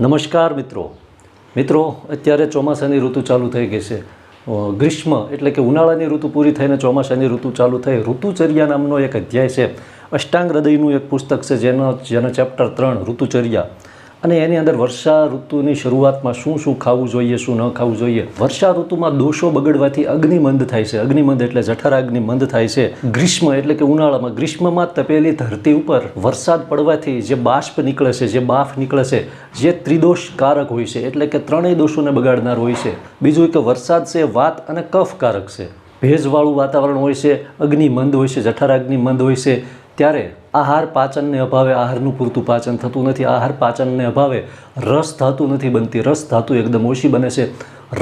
નમસ્કાર મિત્રો. મિત્રો, અત્યારે ચોમાસાની ઋતુ ચાલુ થઈ ગઈ છે. ગ્રીષ્મ એટલે કે ઉનાળાની ઋતુ પૂરી થઈને ચોમાસાની ઋતુ ચાલુ થઈ. ઋતુચર્યા નામનો એક અધ્યાય છે. અષ્ટાંગ હૃદયનું એક પુસ્તક છે, જેનો જેનો ચેપ્ટર ત્રણ, ઋતુચર્યા. અને એની અંદર વર્ષા ઋતુની શરૂઆતમાં શું શું ખાવું જોઈએ, શું ન ખાવું જોઈએ? વર્ષા ઋતુમાં દોષો બગડવાથી અગ્નિમંદ થાય છે. અગ્નિમંદ એટલે જઠરાગ્નિ મંદ થાય છે. ગ્રીષ્મ એટલે કે ઉનાળામાં. ગ્રીષ્મમાં તપેલી ધરતી ઉપર વરસાદ પડવાથી જે બાષ્પ નીકળે છે, જે બાફ નીકળે છે, જે ત્રિદોષકારક હોય છે, એટલે કે ત્રણેય દોષોને બગાડનાર હોય છે. બીજું કે વરસાદ છે, વાત અને કફકારક છે. ભેજવાળું વાતાવરણ હોય છે, અગ્નિમંદ હોય છે જઠરાગ્નિ મંદ હોય છે. ત્યારે આહાર પાચનને અભાવે આહારનું પૂરતું પાચન થતું નથી. આહાર પાચનને અભાવે રસ ધાતુ નથી બનતી. રસ ધાતુ એકદમ ઓછી બને છે.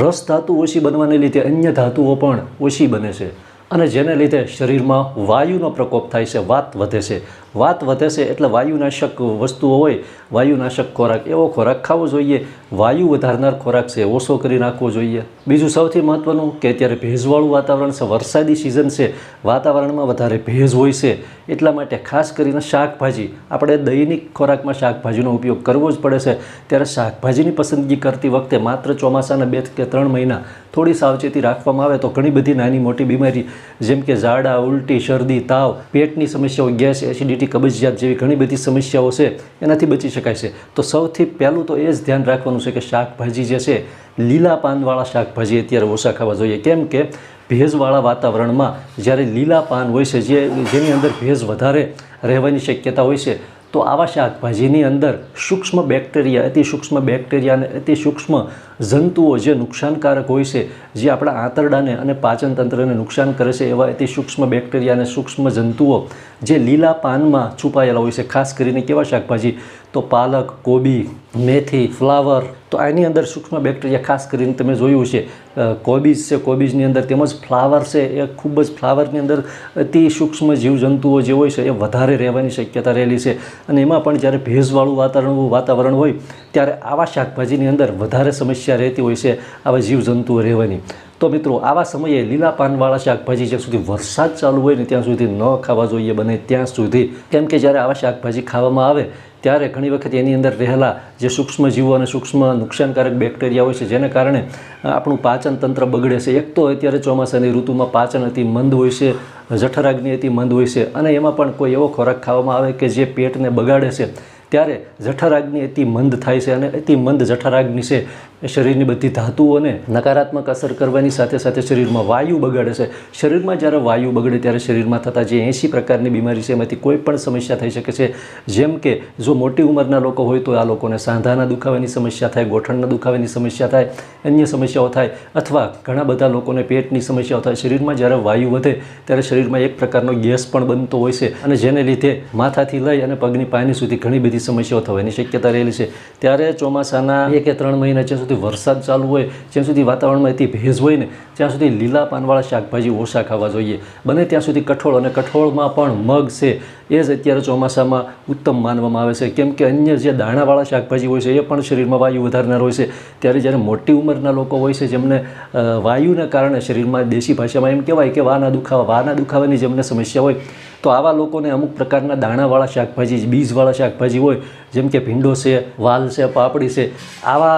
રસ ધાતુ ઓછી બનવાને લીધે અન્ય ધાતુઓ પણ ઓછી બને છે અને જેને લીધે શરીરમાં વાયુનો પ્રકોપ થાય છે. વાત વધે છે. વાત વધે છે એટલે વાયુનાશક વસ્તુઓ હોય વાયુનાશક ખોરાક, એવો ખોરાક ખાવો જોઈએ. વાયુ વધારનાર ખોરાક છે, ઓછો કરી નાખવો જોઈએ. બીજું સૌથી મહત્ત્વનું કે અત્યારે ભેજવાળું વાતાવરણ છે, વરસાદી સિઝન છે, વાતાવરણમાં વધારે ભેજ હોય છે. એટલા માટે ખાસ કરીને શાકભાજી. આપણે દૈનિક ખોરાકમાં શાકભાજીનો ઉપયોગ કરવો જ પડે છે. ત્યારે શાકભાજીની પસંદગી કરતી વખતે માત્ર ચોમાસાના બે કે ત્રણ મહિના થોડી સાવચેતી રાખવામાં આવે તો ઘણી બધી નાની મોટી બીમારી, જેમ કે ઝાડા, ઉલટી, શરદી, તાવ, પેટની સમસ્યાઓ, ગેસ, એસિડિટી, કબજિયાત જેવી ઘણી બધી સમસ્યાઓ છે. એનાથી બચી શકાય છે. તો સૌથી પહેલું તો એ જ ધ્યાન રાખવાનું છે કે શાકભાજી જે છે, લીલા પાનવાળા શાકભાજી અત્યારે ઓછા ખાવા જોઈએ. કેમ કે ભેજવાળા વાતાવરણમાં જ્યારે લીલા પાન હોય છે, જે જેની અંદર ભેજ વધારે રહેવાની શક્યતા હોય છે તો આવા શાકભાજીની અંદર સૂક્ષ્મ બેક્ટેરિયા અતિ સૂક્ષ્મ બેક્ટેરિયા અને અતિ સૂક્ષ્મ જંતુઓ જે નુકસાનકારક હોય છે, જે આપણા આંતરડાને અને પાચન તંત્રને નુકસાન કરે છે, એવા અતિ સૂક્ષ્મ બેક્ટેરિયા અને સૂક્ષ્મ જંતુઓ જે લીલા પાનમાં છુપાયેલા હોય છે, ખાસ કરીને કેવા શાકભાજી? તો પાલક, કોબી, મેથી, ફ્લાવર તો આની અંદર સૂક્ષ્મ બેક્ટેરિયા, ખાસ કરીને તમે જોયું છે કોબીજ છે, કોબીજની અંદર તેમજ ફ્લાવર છે, એ ખૂબ જ ફ્લાવરની અંદર અતિ સૂક્ષ્મ જીવજંતુઓ જે હોય છે, એ વધારે રહેવાની શક્યતા રહેલી છે. અને એમાં પણ જ્યારે ભેજવાળું વાતાવરણ વાતાવરણ હોય, ત્યારે આવા શાકભાજીની અંદર વધારે સમસ્યા રહેતી હોય છે, આવા જીવજંતુઓ રહેવાની. તો મિત્રો, આવા સમયે લીલા પાનવાળા શાકભાજી જ્યાં સુધી વરસાદ ચાલુ હોય ને ત્યાં સુધી ન ખાવા જોઈએ, બને ત્યાં સુધી. કેમ કે જ્યારે આવા શાકભાજી ખાવામાં આવે ત્યારે ઘણી વખત એની અંદર રહેલા જે સૂક્ષ્મ જીવો અને સૂક્ષ્મ નુકસાનકારક બેક્ટેરિયા હોય છે, જેને કારણે આપણું પાચન તંત્ર બગડે છે. એક તો અત્યારે ચોમાસાની ઋતુમાં પાચન અતિ મંદ હોય છે, જઠરાગ્નિ અતિ મંદ હોય છે અને એમાં પણ કોઈ એવો ખોરાક ખાવામાં આવે કે જે પેટને બગાડે છે. ત્યારે જઠરાગ્નિ અતિ મંદ થાય છે અને અતિ મંદ જઠરાગ્નિ છે શરીરની બધી ધાતુઓને નકારાત્મક અસર કરવાની સાથે સાથે શરીરમાં વાયુ બગાડે છે. શરીરમાં જ્યારે વાયુ બગડે ત્યારે શરીરમાં થતા જે એંશી પ્રકારની બીમારી છે, એમાંથી કોઈ પણ સમસ્યા થઈ શકે છે. જેમ કે, જો મોટી ઉંમરના લોકો હોય તો આ લોકોને સાંધાના દુખાવાની સમસ્યા થાય, ગોઠણના દુખાવાની સમસ્યા થાય, અન્ય સમસ્યાઓ થાય, અથવા ઘણા બધા લોકોને પેટની સમસ્યાઓ થાય. શરીરમાં જ્યારે વાયુ વધે ત્યારે શરીરમાં એક પ્રકારનો ગેસ પણ બનતો હોય છે અને જેને લીધે માથાથી લઈ અને પગની પાની સુધી ઘણી બધી સમસ્યાઓ થવાની શક્યતા રહેલી છે. ત્યારે ચોમાસાના એક કે ત્રણ મહિના જ્યાં સુધી વરસાદ ચાલુ હોય, જ્યાં સુધી વાતાવરણમાં એથી ભેજ હોય ને, ત્યાં સુધી લીલા પાનવાળા શાકભાજી ઓછા ખાવા જોઈએ. બને ત્યાં સુધી કઠોળ અને કઠોળમાં પણ મગ છે, એ જ અત્યારે ચોમાસામાં ઉત્તમ માનવામાં આવે છે. કેમ કે અન્ય જે દાણાવાળા શાકભાજી હોય છે, એ પણ શરીરમાં વાયુ વધારનાર હોય છે. ત્યારે જ્યારે મોટી ઉંમરના લોકો હોય છે, જેમને વાયુના કારણે શરીરમાં દેશી ભાષામાં એમ કહેવાય કે વાના દુખાવા, વાના દુખાવાની જેમને સમસ્યા હોય, તો આવા લોકોને અમુક પ્રકારના દાણાવાળા શાકભાજી, બીજવાળા શાકભાજી હોય, જેમ કે ભીંડો છે, વાલ છે, પાપડી છે, આવા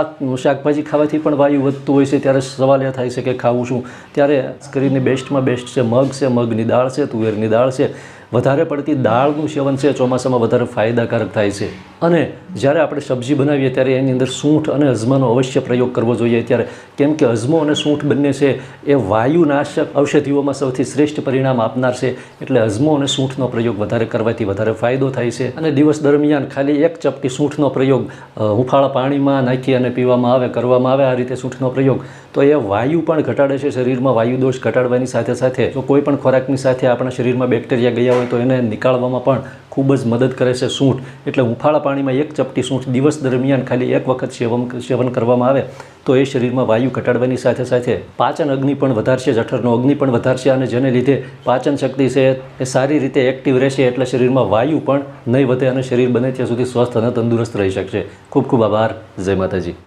શાકભાજી ખાવાથી પણ વાયુ વધતું હોય છે, ત્યારે સવાલ એ થાય છે કે ખાવું શું? ત્યારે કરીને બેસ્ટમાં બેસ્ટ છે, મગ છે, મગની દાળ છે, તુવેરની દાળ છે વધારે પડતી દાળનું સેવન છે ચોમાસામાં વધારે ફાયદાકારક થાય છે. અને જ્યારે આપણે સબ્જી બનાવીએ ત્યારે એની અંદર સૂંઠ અને અજમાનો અવશ્ય પ્રયોગ કરવો જોઈએ. ત્યારે કેમ કે અજમો અને સૂંઠ બંને છે એ વાયુનાશક ઔષધિઓમાં સૌથી શ્રેષ્ઠ પરિણામ આપનાર છે. એટલે અજમો અને સૂંઠનો પ્રયોગ વધારે કરવાથી વધારે ફાયદો થાય છે. અને દિવસ દરમિયાન ખાલી એક ચપટી સૂંઠનો પ્રયોગ હુંફાળા પાણીમાં નાખી અને પીવામાં આવે, કરવામાં આવે આ રીતે સૂંઠનો પ્રયોગ, તો એ વાયુ પણ ઘટાડે છે. શરીરમાં વાયુ દોષ ઘટાડવાની સાથે સાથે જો કોઈ પણ ખોરાકની સાથે આપણા શરીરમાં બેક્ટેરિયા ગયા હોય તો એને નીકાળવામાં પણ ખૂબ જ મદદ કરે છે સૂંઠ. એટલે હુંફાળા પાણીમાં એક ચપટી સૂંઠ દિવસ દરમિયાન ખાલી એક વખત સેવન સેવન કરવામાં આવે, તો એ શરીરમાં વાયુ ઘટાડવાની સાથે સાથે પાચન અગ્નિ પણ વધારશે, જઠરનો અગ્નિ પણ વધારશે અને જેને લીધે પાચન શક્તિ છે એ સારી રીતે એક્ટિવ રહેશે એટલે શરીરમાં વાયુ પણ નહીં વધે અને શરીર બને ત્યાં સુધી સ્વસ્થ અને તંદુરસ્ત રહી શકશે. ખૂબ ખૂબ આભાર. જય માતાજી.